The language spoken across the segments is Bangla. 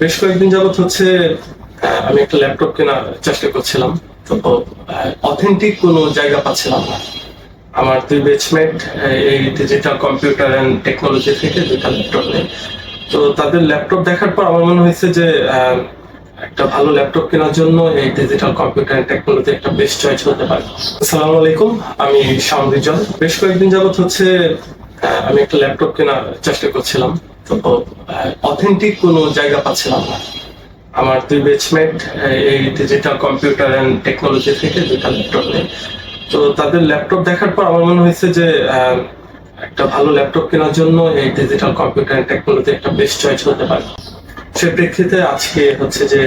বেশ কয়েকদিন যাবত হচ্ছে আমি একটা ল্যাপটপ কেনার চেষ্টা করছিলাম, তো অথেন্টিক কোনো জায়গা পাচ্ছিলাম না। আমার দুই বেচমেট এই ডিজিটাল কম্পিউটার অ্যান্ড টেকনোলজি থেকে দুইটা ল্যাপটপ নেই তো তাদের ল্যাপটপ দেখার পর আমার মনে হয়েছে যে একটা ভালো ল্যাপটপ কেনার জন্য এই ডিজিটাল কম্পিউটার অ্যান্ড টেকনোলজি একটা বেস্ট চয়েস হতে পারে। আসসালামু আলাইকুম, আমি শামরিজন বেশ কয়েকদিন যাবত হচ্ছে আমি একটা ল্যাপটপ কেনার চেষ্টা করছিলাম। অথেন্টিক কোনো জায়গা পাচ্ছিলাম না। আমার দুই বেচমেট এই ডিজিটাল কম্পিউটার অ্যান্ড টেকনোলজি থেকে দুইটা ল্যাপটপ নেই তো তাদের ল্যাপটপ দেখার পর আমার মনে হয়েছে যে একটা ভালো ল্যাপটপ কেনার জন্য এই ডিজিটাল কম্পিউটার অ্যান্ড টেকনোলজি একটা বেস্ট চয়েস হতে পারে। সে প্রেক্ষিতে আজকে হচ্ছে যে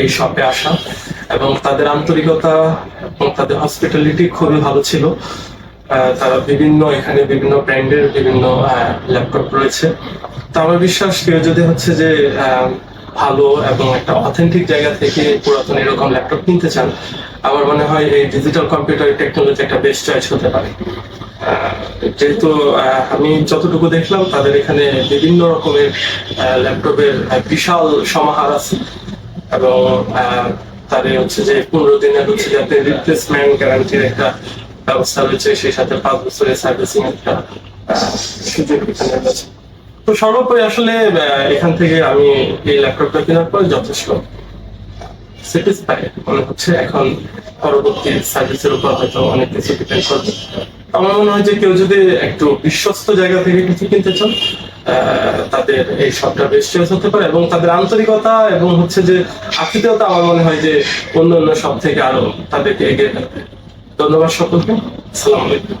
এই শপে আসা এবং তাদের আন্তরিকতা এবং তাদের হসপিটালিটি খুবই ভালো ছিল। তারা বিভিন্ন, এখানে বিভিন্ন ব্র্যান্ডের বিভিন্ন ল্যাপটপ রয়েছে। তো আমার বিশ্বাস কেউ যদি হচ্ছে যে ভালো এবং একটা অথেন্টিক জায়গা থেকে পুরাতন এরকম ল্যাপটপ কিনতে চান, আমার মনে হয় এই ডিজিটাল কম্পিউটার টেকনোলজি একটা বেস্ট চয়েস হতে পারে। যেহেতু আমি যতটুকু দেখলাম, তাদের এখানে বিভিন্ন রকমের ল্যাপটপের বিশাল সমাহার আছে। এবং তাদের হচ্ছে যে পনেরো দিনের হচ্ছে যে আপনি রিপ্লেসমেন্ট গ্যারান্টির একটা ব্যবস্থা রয়েছে সেই সাথে পাঁচ বছরের সার্ভিসিং একটা তো সর্বোপরি আসলে এখান থেকে আমি এই ল্যাপটপটা কেনার পরে যথেষ্ট স্যাটিসফাই মনে হচ্ছে। এখন পরবর্তী সার্ভিসের উপর হয়তো অনেক কিছু ডিপেন্ড করবে। আমার মনে হয় যে কেউ যদি একটু বিশ্বস্ত জায়গা থেকে কিছু কিনতে চান তাদের এই সবটা বেশ চয়েস হতে পারে এবং তাদের আন্তরিকতা এবং হচ্ছে যে আতিথেয়তা, আমার মনে হয় যে অন্য অন্য সব থেকে আরও তাদেরকে এগিয়ে ধন্যবাদ সকলকে। সালাম আলাইকুম।